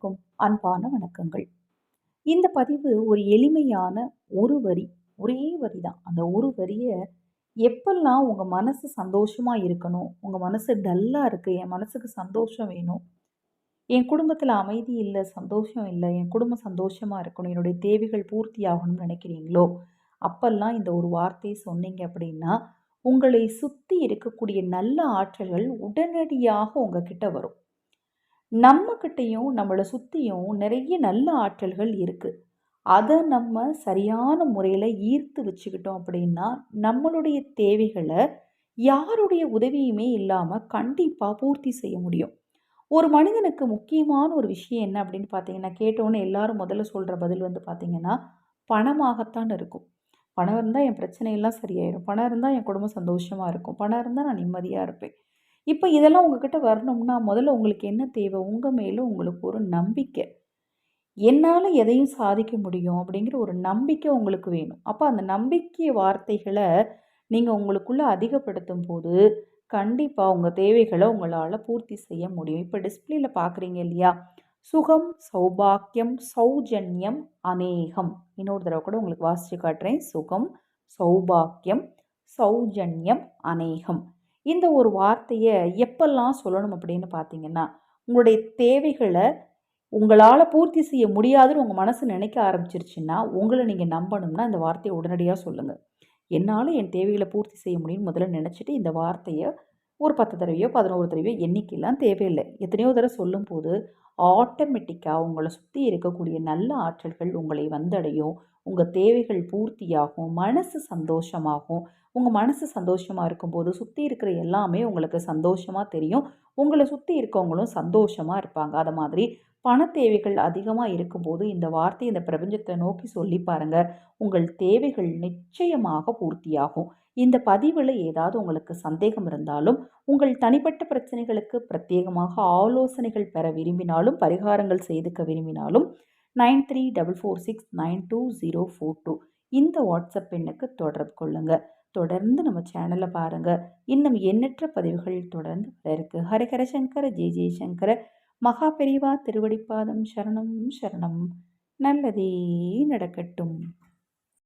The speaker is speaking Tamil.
அனைவருக்கும் அன்பான வணக்கங்கள். இந்த பதிவு ஒரு எளிமையான ஒரு வரி ஒரே வரி தான். அந்த ஒரு வரியை எப்பெல்லாம் உங்கள் மனசு சந்தோஷமாக இருக்கணும் உங்கள் மனசு டல்லாக இருக்குது என் மனசுக்கு சந்தோஷம் வேணும் என் குடும்பத்தில் அமைதி இல்லை சந்தோஷம் இல்லை என் குடும்பம் சந்தோஷமாக இருக்கணும் என்னுடைய தேவைகள் பூர்த்தி ஆகணும்னு நினைக்கிறீங்களோ அப்பெல்லாம் இந்த ஒரு வார்த்தையை சொன்னீங்க அப்படின்னா உங்களை சுற்றி இருக்கக்கூடிய நல்ல ஆற்றல்கள் உடனடியாக உங்ககிட்ட வரும். நம்மக்கிட்டேயும் நம்மளை சுற்றியும் நிறைய நல்ல ஆற்றல்கள் இருக்குது அதை நம்ம சரியான முறையில் ஈர்த்து வச்சுக்கிட்டோம் அப்படின்னா நம்மளுடைய தேவைகளை யாருடைய உதவியுமே இல்லாமல் கண்டிப்பாக பூர்த்தி செய்ய முடியும். ஒரு மனிதனுக்கு முக்கியமான ஒரு விஷயம் என்ன அப்படின்னு பார்த்தீங்கன்னா கேட்டோன்னே எல்லாரும் முதல்ல சொல்கிற பதில் வந்து பார்த்திங்கன்னா பணமாகத்தான் இருக்கும். பணம் இருந்தால் என் பிரச்சனையெல்லாம் சரியாயிடும் பணம் இருந்தால் என் குடும்பம் சந்தோஷமாக இருக்கும். பணம் இருந்தால் நான் நிம்மதியாக இருப்பேன். இப்போ இதெல்லாம் உங்ககிட்ட வரணும்னா முதல்ல உங்களுக்கு என்ன தேவை? உங்கள் மேலே உங்களுக்கு ஒரு நம்பிக்கை. என்னால் எதையும் சாதிக்க முடியும் அப்படிங்கிற ஒரு நம்பிக்கை உங்களுக்கு வேணும். அப்போ அந்த நம்பிக்கை வார்த்தைகளை நீங்கள் உங்களுக்குள்ளே அதிகப்படுத்தும் போது கண்டிப்பாக உங்கள் தேவைகளை உங்களால் பூர்த்தி செய்ய முடியும். இப்போ டிஸ்பிளேல பார்க்குறீங்க இல்லையா? சுகம் சௌபாக்கியம் சௌஜன்யம் அநேகம். இன்னொரு தடவை கூட உங்களுக்கு வாசித்து காட்டுறேன். சுகம் சௌபாக்கியம் சௌஜன்யம் அநேகம். இந்த ஒரு வார்த்தையை எப்பெல்லாம் சொல்லணும் அப்படின்னு பார்த்தீங்கன்னா உங்களுடைய தேவைகளை உங்களால் பூர்த்தி செய்ய முடியாதுன்னு உங்கள் மனசு நினைக்க ஆரம்பிச்சிருச்சுன்னா உங்களை நீங்கள் நம்பணும்னா இந்த வார்த்தையை உடனடியாக சொல்லுங்கள் என்னால் என் தேவைகளை பூர்த்தி செய்ய முடியும்னு முதல்ல நினச்சிட்டு இந்த வார்த்தையை ஒரு பத்து தடவையோ பதினோரு தடவையோ எண்ணிக்கையெல்லாம் தேவையில்லை. எத்தனையோ தடவை சொல்லும்போது ஆட்டோமேட்டிக்காக உங்களை சுற்றி இருக்கக்கூடிய நல்ல ஆற்றல்கள் உங்களை வந்தடையும். உங்கள் தேவைகள் பூர்த்தியாகும் மனசு சந்தோஷமாகும். உங்கள் மனசு சந்தோஷமாக இருக்கும்போது சுற்றி இருக்கிற எல்லாமே உங்களுக்கு சந்தோஷமாக தெரியும். உங்களை சுற்றி இருக்கவங்களும் சந்தோஷமாக இருப்பாங்க. அதை மாதிரி பண தேவைகள் அதிகமாக இருக்கும்போது இந்த வார்த்தை இந்த பிரபஞ்சத்தை நோக்கி சொல்லி பாருங்கள் உங்கள் தேவைகள் நிச்சயமாக பூர்த்தியாகும். இந்த பதிவில் ஏதாவது உங்களுக்கு சந்தேகம் இருந்தாலும் உங்கள் தனிப்பட்ட பிரச்சனைகளுக்கு பிரத்யேகமாக ஆலோசனைகள் பெற விரும்பினாலும் பரிகாரங்கள் செய்துக்க விரும்பினாலும் nine three double four six nine two zero four two இந்த வாட்ஸ்அப் எண்ணுக்கு தொடர்பு கொள்ளுங்கள் தொடர்ந்து நம்ம சேனலை பாருங்கள் இன்னும் எண்ணற்ற பதிவுகள் தொடர்ந்து வர இருக்குது ஹரஹர சங்கர ஜெய் ஜெய்சங்கர மகா பெரிவா திருவடிப்பாதம் சரணம் சரணம். நல்லதே நடக்கட்டும்.